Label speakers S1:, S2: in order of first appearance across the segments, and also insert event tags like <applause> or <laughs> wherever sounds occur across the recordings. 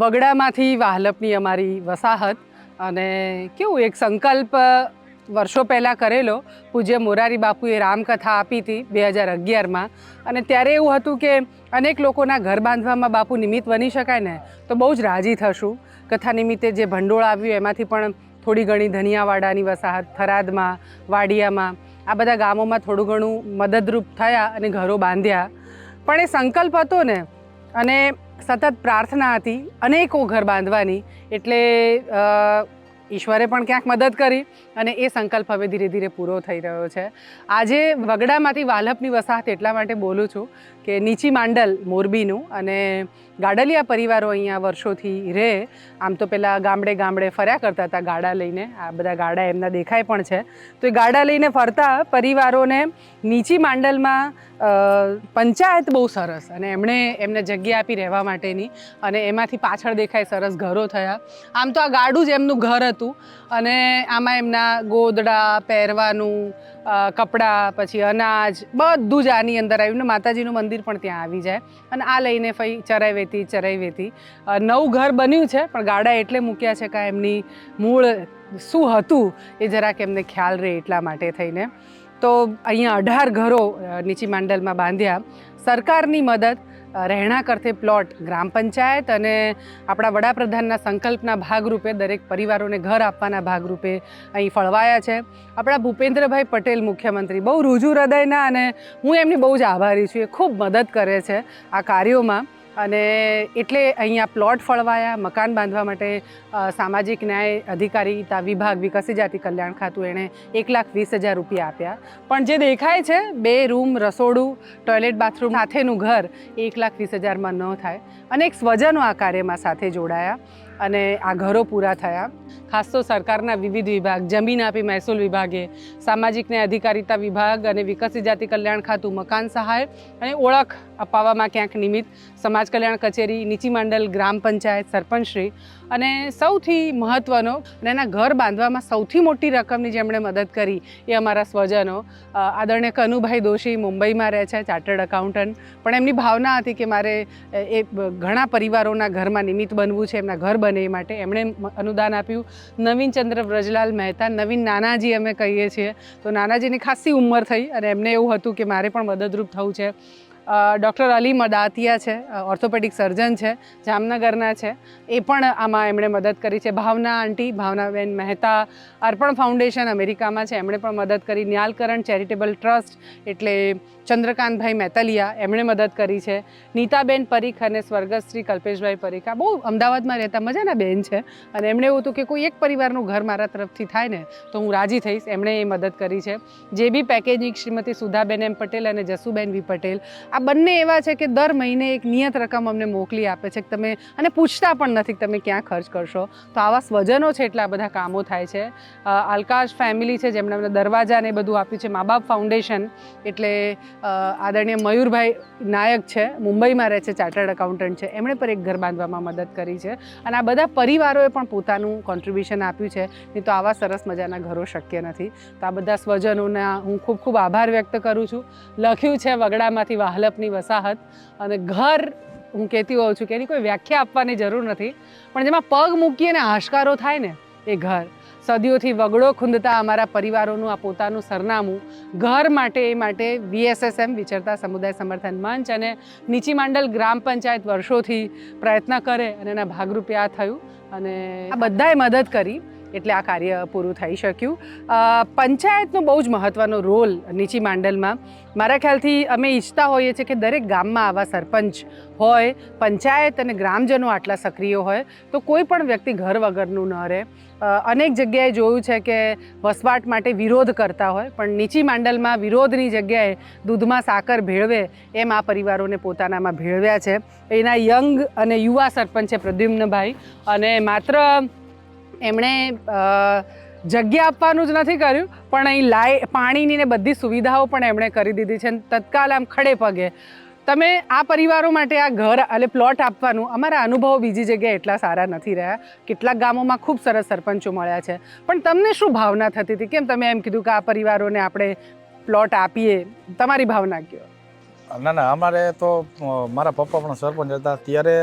S1: વગડામાંથી વાહલપની અમારી વસાહત અને કેવું એક સંકલ્પ વર્ષો પહેલાં કરેલો. પૂજ્ય મોરારી બાપુએ રામકથા આપી હતી બે હજાર અગિયારમાં. અને ત્યારે એવું હતું કે અનેક લોકોના ઘર બાંધવામાં બાપુ નિમિત્ત બની શકાય ને, તો બહુ જ રાજી થશું. કથા નિમિત્તે જે ભંડોળ આવ્યું એમાંથી પણ થોડી ઘણી ધનિયાવાડાની વસાહત, થરાદમાં, વાડિયામાં, આ બધા ગામોમાં થોડું ઘણું મદદરૂપ થયા અને ઘરો બાંધ્યા. પણ એ સંકલ્પ હતો ને, અને સતત પ્રાર્થના હતી, અનેકો ઘર બાંધવાની, એટલે ઈશ્વરે પણ ક્યાંક મદદ કરી અને એ સંકલ્પ હવે ધીરે ધીરે પૂરો થઈ રહ્યો છે. આજે વગડામાંથી વાલપની વસાહત એટલા માટે બોલું છું કે નીચી માંડલ મોરબીનું અને ગાડલિયા પરિવારો અહીંયા વર્ષોથી રહે. આમ તો પહેલાં ગામડે ગામડે ફર્યા કરતા હતા ગાડા લઈને, આ બધા ગાડા એમના દેખાય પણ છે. તો એ ગાડા લઈને ફરતા પરિવારોને નીચી માંડલમાં પંચાયત બહુ સરસ અને એમણે એમને જગ્યા આપી રહેવા માટેની અને એમાંથી પાછળ દેખાય સરસ ઘરો થયા. આમ તો આ ગાડું જ એમનું ઘર હતું અને આમાં એમના ગોદડા, પહેરવાનું કપડાં, પછી અનાજ બધું જ આની અંદર આવ્યું ને માતાજીનું મંદિર પણ ત્યાં આવી જાય. અને આ લઈને ફઈ ચરાઈ વેતી ચરાઈ વેતી નવું ઘર બન્યું છે પણ ગાડા એટલે મૂક્યા છે કે એમની મૂળ શું હતું એ જરાક એમને ખ્યાલ રહે એટલા માટે થઈને. તો અહીંયા અઢાર ઘરો નીચી માંડલમાં બાંધ્યા. સરકારની મદદ રહેણાંક અર્થે પ્લોટ ગ્રામ પંચાયત અને આપણા વડાપ્રધાનના સંકલ્પના ભાગરૂપે દરેક પરિવારોને ઘર આપવાના ભાગરૂપે અહીં ફળવાયા છે. આપણા ભૂપેન્દ્રભાઈ પટેલ મુખ્યમંત્રી, બહુ રૂજુ હૃદયના અને હું એમની બહુ જ આભારી છું. એ ખૂબ મદદ કરે છે આ કાર્યોમાં. અને એટલે અહીંયા પ્લોટ ફળવાયા, મકાન બાંધવા માટે સામાજિક ન્યાય અધિકારીતા વિભાગ વિકસિત જાતિ કલ્યાણ ખાતું એણે એક લાખ વીસ હજાર રૂપિયા આપ્યા. પણ જે દેખાય છે, બે રૂમ, રસોડું, ટોયલેટ, બાથરૂમ સાથેનું ઘર, એક લાખ વીસ હજારમાં ન થાય. અનેક સ્વજનો આ કાર્યમાં સાથે જોડાયા અને આ ઘરો પૂરા થયા. ખાસ તો સરકારના વિવિધ વિભાગ, જમીન આપી મહેસૂલ વિભાગે, સામાજિક ન્યાય અધિકારીતા વિભાગ અને વિકસિત જાતિ કલ્યાણ ખાતું મકાન સહાય અને ઓળખ અપાવવામાં ક્યાંક નિમિત્ત સમાજ કલ્યાણ કચેરી, નીચી મંડળ ગ્રામ પંચાયત, સરપંચશ્રી અને સૌથી મહત્ત્વનો અને એના ઘર બાંધવામાં સૌથી મોટી રકમની જેમણે મદદ કરી એ અમારા સ્વજનો આદરણીય કનુભાઈ દોશી મુંબઈમાં રહે છે, ચાર્ટર્ડ એકાઉન્ટન્ટ. પણ એમની ભાવના હતી કે મારે એ ઘણા પરિવારોના ઘરમાં નિમિત્ત બનવું છે, એમના ઘર બને માટે એમણે અનુદાન આપ્યું. નવીનચંદ્ર વ્રજલાલ મહેતા, નવીન નાનાજી અમે કહીએ છીએ. તો નાનાજીની ખાસી ઉંમર થઈ અને એમને એવું હતું કે મારે પણ મદદરૂપ થવું છે. ડૉક્ટર અલી મદાતિયા છે ઓર્થોપેડિક સર્જન છે, જામનગરના છે. એ પણ આમાં એમણે મદદ કરી છે. ભાવના આંટી, ભાવનાબેન મહેતા અર્પણ ફાઉન્ડેશન અમેરિકામાં છે. એમણે પણ મદદ કરી. ન્યાલકરણ ચેરિટેબલ ટ્રસ્ટ એટલે ચંદ્રકાંતભાઈ મેતલિયા એમણે મદદ કરી છે. નીતાબેન પરીખ અને સ્વર્ગસ્થ શ્રી કલ્પેશભાઈ પરીખ. આ બહુ અમદાવાદમાં રહેતા મજાના બેન છે. અને એમણે એવું હતું કે કોઈ એક પરિવારનું ઘર મારા તરફથી થાય ને, તો હું રાજી થઈશ. એમણે એ મદદ કરી છે. J B packaging Shrimati Sudhaben M Patel અને જસુબેન વી પટેલ. આ બંને એવા છે કે દર મહિને એક નિયત રકમ અમને મોકલી આપે છે કે તમે અને પૂછતા પણ નથી કે તમે ક્યાં ખર્ચ કરશો. તો આવા સ્વજનો છે એટલા બધા કામો થાય છે. આલકાશ ફેમિલી છે જેમણે અમને દરવાજા ને એ બધું આપ્યું છે, મા બાપ ફાઉન્ડેશન એટલે આદરણીય મયુરભાઈ નાયક છે, મુંબઈમાં રહે છે, ચાર્ટર્ડ એકાઉન્ટન્ટ છે. એમણે પણ એક ઘર બાંધવામાં મદદ કરી છે. અને આ બધા પરિવારોએ પણ પોતાનું કોન્ટ્રીબ્યુશન આપ્યું છે. નહીં તો આવા સરસ મજાના ઘરો શક્ય નથી. તો આ બધા સ્વજનોના હું ખૂબ ખૂબ આભાર વ્યક્ત કરું છું. લખ્યું છે વગડામાંથી વાહલપની વસાહત અને ઘર હું કહેતી હોઉં છું કે એની કોઈ વ્યાખ્યા આપવાની જરૂર નથી. પણ જેમાં પગ મૂકીએ અને હાશકારો થાય ને, એ ઘર. સદીઓથી વગડો ખૂંદતા અમારા પરિવારોનું આ પોતાનું સરનામું ઘર માટે એ માટે વીએસએસએમ વિચરતા સમુદાય સમર્થન મંચ અને નીચી માંડલ ગ્રામ પંચાયત વર્ષોથી પ્રયત્ન કરે અને એના ભાગરૂપે આ થયું અને આ બધાએ મદદ કરી. એટલે આ કાર્ય પૂરું થઈ શક્યું. પંચાયતનો બહુ જ મહત્ત્વનો રોલ નીચી માંડલમાં. મારા ખ્યાલથી અમે ઈચ્છતા હોઈએ છીએ કે દરેક ગામમાં આવા સરપંચ હોય, પંચાયત અને ગ્રામજનો આટલા સક્રિય હોય, તો કોઈ પણ વ્યક્તિ ઘર વગરનું ન રહે. અનેક જગ્યાએ જોયું છે કે વસવાટ માટે વિરોધ કરતા હોય, પણ નીચી માંડલમાં વિરોધની જગ્યાએ દૂધમાં સાકર ભેળવે એમ આ પરિવારોને પોતાનામાં ભેળવ્યા છે. એના યંગ અને યુવા સરપંચ છે પ્રદ્યુમ્નભાઈ. અને માત્ર એમણે જગ્યા આપવાનું જ નથી કર્યું, પણ અહીં લાઈ, પાણીની ને બધી સુવિધાઓ પણ એમણે કરી દીધી છે તત્કાલ આમ ખડે પગે. તમે આ પરિવારો માટે આ ઘર એટલે પ્લોટ આપવાનું, અમારા અનુભવો બીજી જગ્યાએ એટલા સારા નથી રહ્યા. કેટલાક ગામોમાં ખૂબ સરસ સરપંચો મળ્યા છે. પણ તમને શું ભાવના થતી હતી? કેમ તમે એમ કીધું કે આ પરિવારોને આપણે પ્લોટ આપીએ? તમારી ભાવના કયો?
S2: ના ના, અમારે તો મારા પપ્પા પણ સરપંચ હતા. ત્યારે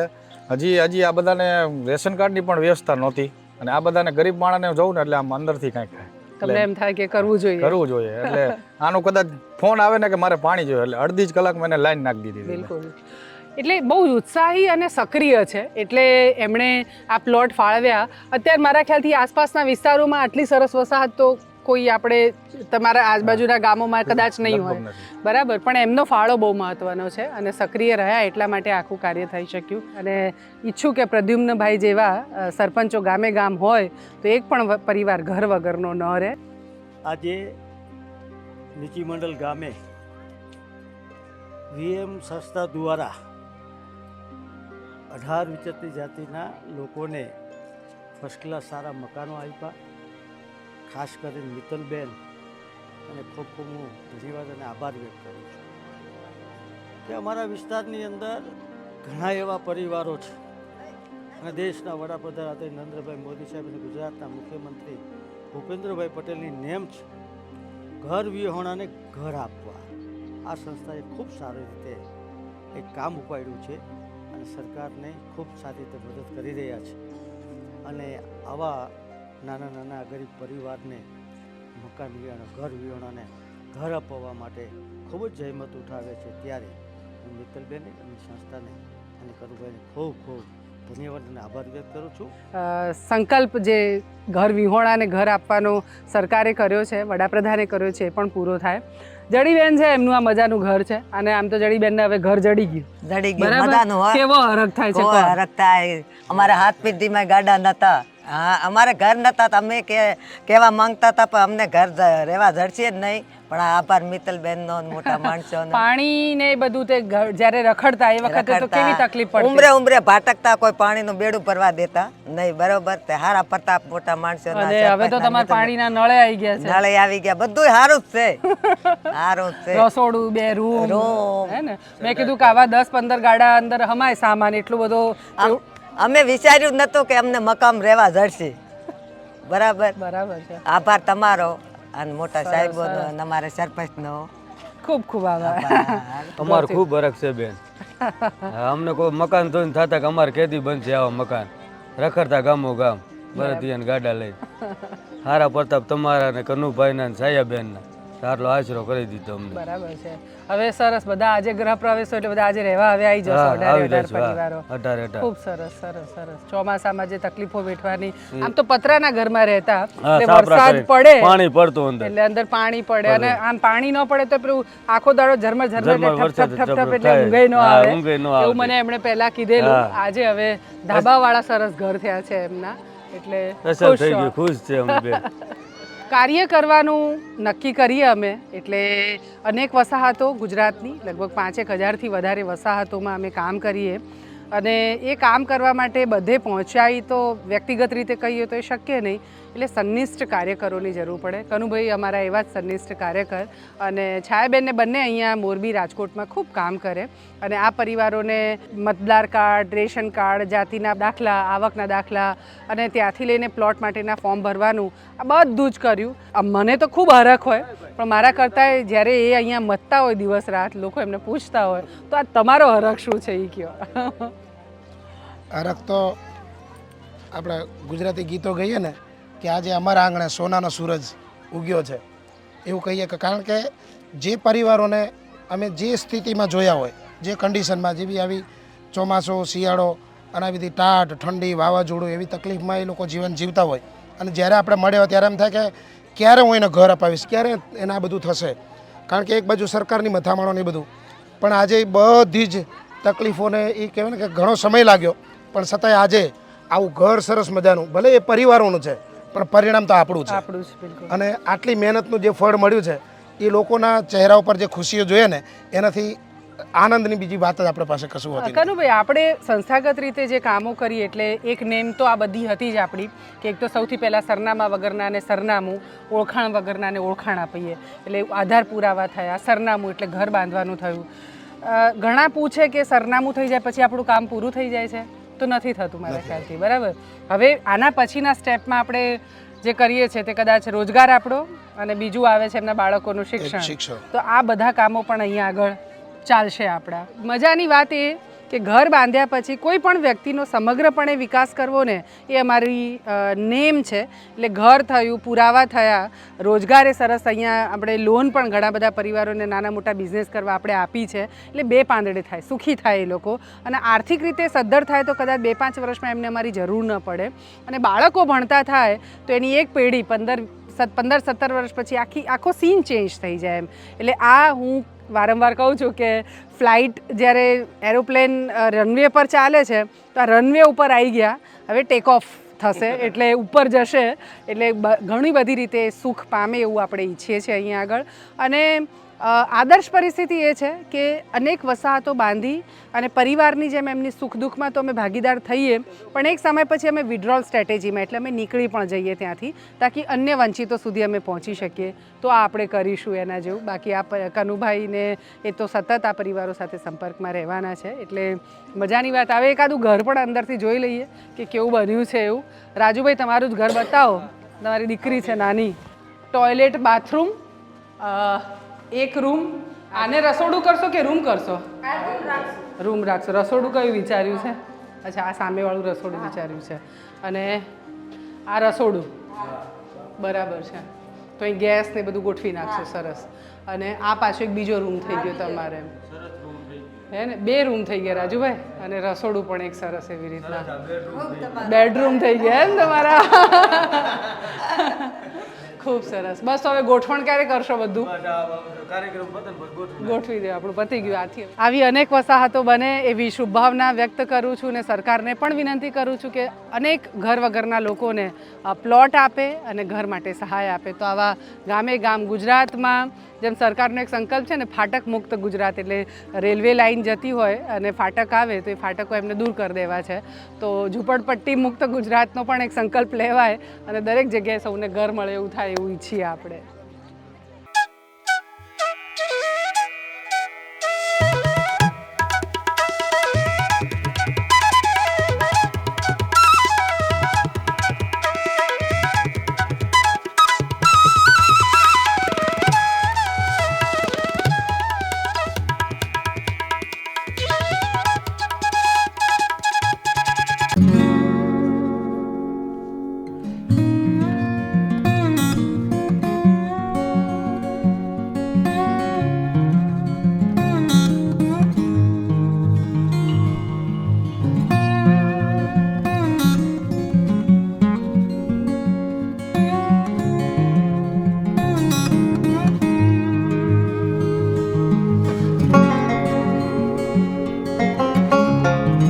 S2: હજી હજી આ બધાને રેશન કાર્ડની પણ વ્યવસ્થા નહોતી. અને આ બધાને ગરીબ માણસને જોઉં ને એટલે આમ અંદરથી કાંઈક થાય.
S1: તમને એમ થાય કે કરવું જોઈએ.
S2: કરવું જોઈએ. એટલે <laughs> આનું કદાચ ફોન આવે ને કે મારે પાણી જોઈએ એટલે અડધી જ કલાક મને લાઈન નાખી દીધી
S1: બિલકુલ. એટલે બહુ ઉત્સાહી અને સક્રિય છે. એટલે એમણે આ પ્લોટ ફાળવ્યા. અત્યારે મારા ખ્યાલથી આસપાસના વિસ્તારોમાં આટલી સરસ વસાહત તો કોઈ આપણે તમારા આજુબાજુના ગામોમાં કદાચ નહીં હોય. બરાબર પણ એમનો ફાળો બહુ મહત્વનો છે અને સક્રિય રહ્યા એટલા માટે આખું કાર્ય થઈ શક્યું. અને ઈચ્છું કે પ્રદ્યુમ્નભાઈ જેવા સરપંચો ગામે ગામ હોય તો એક પણ પરિવાર ઘર વગરનો ન રહે.
S3: આજે નીચી મંડળ ગામે વીએમ સંસ્થા દ્વારા અઢાર વિચરતી જાતિના લોકોને ફર્સ્ટ ક્લાસ સારા મકાનો આપ્યા. ખાસ કરીને મિત્તલબેન અને ખૂબ ખૂબ હું ધન્યવાદ અને આભાર વ્યક્ત કરું છું કે અમારા વિસ્તારની અંદર ઘણા એવા પરિવારો છે અને દેશના વડાપ્રધાન આદરણીય નરેન્દ્રભાઈ મોદી સાહેબ અને ગુજરાતના મુખ્યમંત્રી ભૂપેન્દ્રભાઈ પટેલની નેમ છે. ઘર વિહોણાને ઘર આપવા. આ સંસ્થાએ ખૂબ સારી રીતે એક કામ ઉપાડ્યું છે અને સરકારને ખૂબ સારી રીતે મદદ કરી રહ્યા છે. અને આવા નાના નાના ગરીબ પરિવારને મકાન વિહોણા ઘર વિહોણાને ઘર અપાવવા માટે ખૂબ જ જહેમત ઉઠાવે છે. ત્યારે હું મિત્તલબેન અને સંસ્થાને અને કરુભાઈને ખૂબ ખૂબ ધન્યવાદ અને આભાર વ્યક્ત કરું છું.
S1: સંકલ્પ જે ઘર વિહોણાને ઘર આપવાનો સરકારે કર્યો છે વડાપ્રધાને કર્યો છે એ પણ પૂરો થાય. જડીબેન છે એમનું આ મજાનું ઘર છે અને આમ તો જડીબેનને હવે ઘર જડી ગયું.
S4: જડી ગયું મજાનું
S1: કેવો હરખ થાય છે
S4: કોઈ થાય? અમારા હાથ પેઢીમાં ગાડા નતા. હા અમારે ઘર નતા તો અમે કે કેવા માંગતા હતા પણ અમને ઘર રહેવા જડશે જ નહીં. પણ આભાર મિત્તલબેનનો ને મોટા માણસો
S1: પાણી ને બધું તે જ્યારે રખડતા એ વખતે તો કેવી તકલીફ પડતી?
S4: ઉમરે ઉમરે ભાટકતા કોઈ પાણીનું બેડું ભરવા દેતા. નહીં બરોબર. તે હારા પ્રતાપ મોટા માણસો
S1: હવે તો તમારે પાણીના નળે આવી ગયા છે.
S4: નળે આવી ગયા. બધું સારું જ છે. <laughs> સારું જ છે.
S1: રસોડું બે રૂમ
S4: Room.
S1: હે ને? મેં કીધું કે આવા દસ પંદર ગાડા અંદર હમાય સામાન એટલું બધું
S4: અમે વિચાર્યું જ નતું કે અમને મકામ રહેવા જડશે. બરાબર?
S1: બરાબર છે.
S4: આભાર તમારો અને મોટા સાહેબોનો અને અમારા સરપંચનો.
S1: ખૂબ ખૂબ આભાર. <laughs>
S5: અમારે ખૂબ બરક છે બેન. હા, અમને કોઈ મકાન તો થતા કે અમારે કેદી બનશે આવા મકાન. રખડતા ગામો ગામ ભરતિયાને ગાડા લઈ. હારા પ્રતાપ તમારા ને કનુભાઈના ને સાયાબેનના. આટલો આશરો કરી દીધો અમને.
S1: બરાબર છે. હવે સરસ બધા આજે ગ્રહ પ્રવેશો એટલે બધા આજે રહેવા હવે આવી જશો અઢારે અઢાર. પરિવારો.
S5: અઢારે અઢાર.
S1: ખૂબ સરસ સરસ સરસ. ચોમાસામાં જે તકલીફો વેઠવાની આમ તો પતરાના ઘરમાં રહેતા એટલે વરસાદ પડે.
S5: પાણી પડતું અંદર.
S1: એટલે અંદર પાણી પડે અને આમ પાણી ન પડે તો પેલું આખો દાડો ઝરમર ઝરમર ઠપ ઠપ ઠપ એટલે
S5: થાય.
S1: ન આવે. એવું મને એમણે પહેલા કીધેલું. આજે હવે ધાબાવાળા સરસ ઘર થયા છે એમના એટલે ખુશ
S5: થઈ ગયું ખુશ છે અમે <laughs>
S1: કાર્ય કરવાનું નક્કી કરીએ અમે. એટલે અનેક વસાહતો ગુજરાતની, લગભગ પાંચેક હજારથી વધારે વસાહતોમાં અમે કામ કરીએ. અને એ કામ કરવા માટે બધે પહોંચાય તો વ્યક્તિગત રીતે કહીએ તો એ શક્ય નહીં. એટલે સંનિષ્ઠ કાર્યકરોની જરૂર પડે. કનુભાઈ અમારા એવા જ સંનિષ્ઠ કાર્યકર અને છાયાબેનને બંને અહીંયા મોરબી રાજકોટમાં ખૂબ કામ કરે અને આ પરિવારોને મતદાર કાર્ડ, રેશન કાર્ડ, જાતિના દાખલા, આવકના દાખલા અને ત્યાંથી લઈને પ્લોટ માટેના ફોર્મ ભરવાનું આ બધું જ કર્યું. મને તો ખૂબ હરખ હોય, પણ મારા કરતાં જ્યારે એ અહીંયા મતતા હોય દિવસ રાત, લોકો એમને પૂછતા હોય, તો આ તમારો હરખ શું છે એ કયો?
S6: હરખ તો આપણે ગુજરાતી ગીતો ગઈએ ને કે આજે અમારા આંગણે સોનાનો સૂરજ ઉગ્યો છે. એવું કહીએ કે કારણ કે જે પરિવારોને અમે જે સ્થિતિમાં જોયા હોય, જે કન્ડિશનમાં જેવી આવી ચોમાસું, શિયાળો, અને આવી બધી ટાઢ ઠંડી, વાવાઝોડું એવી તકલીફમાં એ લોકો જીવન જીવતા હોય. અને જ્યારે આપણે મળ્યા ત્યારે એમ થાય કે ક્યારે હું એને ઘર અપાવીશ, ક્યારે એને બધું થશે? કારણ કે એક બાજુ સરકારની મથામણો ને બધું. પણ આજે એ બધી જ તકલીફોને એ કહેવાય ને કે ઘણો સમય લાગ્યો. પણ છતાંય આજે આવું ઘર સરસ મજાનું, ભલે એ પરિવારોનું છે પણ પરિણામ તો આપણું છે.
S1: આપણું જ બિલકુલ.
S6: અને આટલી મહેનતનું જે ફળ મળ્યું છે એ લોકોના ચહેરા ઉપર જે ખુશીઓ જોઈએ ને એનાથી આનંદની બીજી વાત જ આપણે પાસે કશું હતી
S1: કનુભાઈ આપણે સંસ્થાગત રીતે જે કામો કરીએ એટલે એક નેમ તો આ બધી હતી જ આપણી કે એક તો સૌથી પહેલાં સરનામા વગરના ને સરનામું ઓળખાણ વગરના ને ઓળખાણ આપીએ. એટલે આધાર પુરાવા થયા સરનામું એટલે ઘર બાંધવાનું થયું. ઘણા પૂછે કે સરનામું થઈ જાય પછી આપણું કામ પૂરું થઈ જાય છે? તો નથી થતું મારા ખ્યાલથી બરાબર? હવે આના પછીના સ્ટેપમાં આપણે જે કરીએ છીએ તે કદાચ રોજગાર આપણો અને બીજું આવે છે એમના બાળકોનું શિક્ષણ. તો આ બધા કામો પણ અહીંયા આગળ ચાલશે આપણા. મજાની વાત એ કે ઘર બાંધ્યા પછી કોઈ પણ વ્યક્તિનો સમગ્રપણે વિકાસ કરવો ને એ અમારી નેમ છે. એટલે ઘર થયું, પુરાવા થયા, રોજગાર સરસ અહીંયા આપણે લોન પણ ઘણા બધા પરિવારોને નાના મોટા બિઝનેસ કરવા આપણે આપી છે. એટલે બે પાંદડે થાય, સુખી થાય એ લોકો. અને આર્થિક રીતે સદ્ધર થાય તો કદાચ બે પાંચ વર્ષમાં એમને અમારી જરૂર ન પડે. અને બાળકો ભણતા થાય તો એની એક પેઢી પંદર પંદર, સત્તર વર્ષ પછી આખી, આખો સીન ચેન્જ થઈ જાય એમ. એટલે આ હું વારંવાર કહું છું કે ફ્લાઇટ જ્યારે એરોપ્લેન રનવે પર ચાલે છે, તો આ રનવે ઉપર આવી ગયા. હવે ટેક ઓફ થશે, એટલે ઉપર જશે, એટલે ઘણી બધી રીતે સુખ પામે એવું આપણે ઈચ્છીએ છીએ અહીંયા આગળ. અને આદર્શ પરિસ્થિતિ એ છે કે અનેક વસાહતો બાંધી અને પરિવારની જેમ એમની સુખ દુઃખમાં તો અમે ભાગીદાર થઈએ, પણ એક સમય પછી અમે વિડ્રોલ સ્ટ્રેટેજીમાં એટલે અમે નીકળી પણ જઈએ ત્યાંથી, તાકી અન્ય વંચિતો સુધી અમે પહોંચી શકીએ. તો આ આપણે કરીશું એના જેવું. બાકી આ કનુભાઈને એ તો સતત આ પરિવારો સાથે સંપર્કમાં રહેવાના છે, એટલે મજાની વાત. આવે એકાદું ઘર પણ અંદરથી જોઈ લઈએ કે કેવું બન્યું છે એવું. રાજુભાઈ, તમારું જ ઘર બતાવો. તમારી દીકરી છે નાની. ટોયલેટ બાથરૂમ એક રૂમ. આને રસોડું કરશો કે રૂમ કરશો? રૂમ રાખશો. રસોડું કયું વિચાર્યું છે? અચ્છા આ સામેવાળું રસોડું વિચાર્યું છે. અને આ રસોડું? બરાબર છે. તો અહીં ગેસ ને બધું ગોઠવી નાખશો સરસ. અને આ પાછો એક બીજો રૂમ થઈ ગયો તમારે. હે ને? બે રૂમ થઈ ગયા રાજુભાઈ. અને રસોડું પણ એક સરસ એવી રીતના. બેડરૂમ થઈ ગયા એમ તમારા? <laughs> ખૂબ સરસ. બસ હવે ગોઠવણ ક્યારે કરશો બધું?
S5: ગોઠવી
S1: દે, આપણું પતી ગયું આથી આવી અનેક વસાહતો બને એવી શુભભાવના વ્યક્ત કરું છું ને સરકારને પણ વિનંતી કરું છું કે અનેક ઘર વગરના લોકોને પ્લોટ આપે અને ઘર માટે સહાય આપે. તો આવા ગામે ગામ ગુજરાતમાં જેમ સરકારનો એક સંકલ્પ છે ને, ફાટક મુક્ત ગુજરાત એટલે રેલવે લાઇન જતી હોય અને ફાટક આવે તો એ ફાટકો એમને દૂર કરી દેવા છે. તો ઝૂંપડપટ્ટી મુક્ત ગુજરાતનો પણ એક સંકલ્પ લેવાય અને દરેક જગ્યાએ સૌને ઘર મળે એવું થાય એવું ઈચ્છીએ આપણે.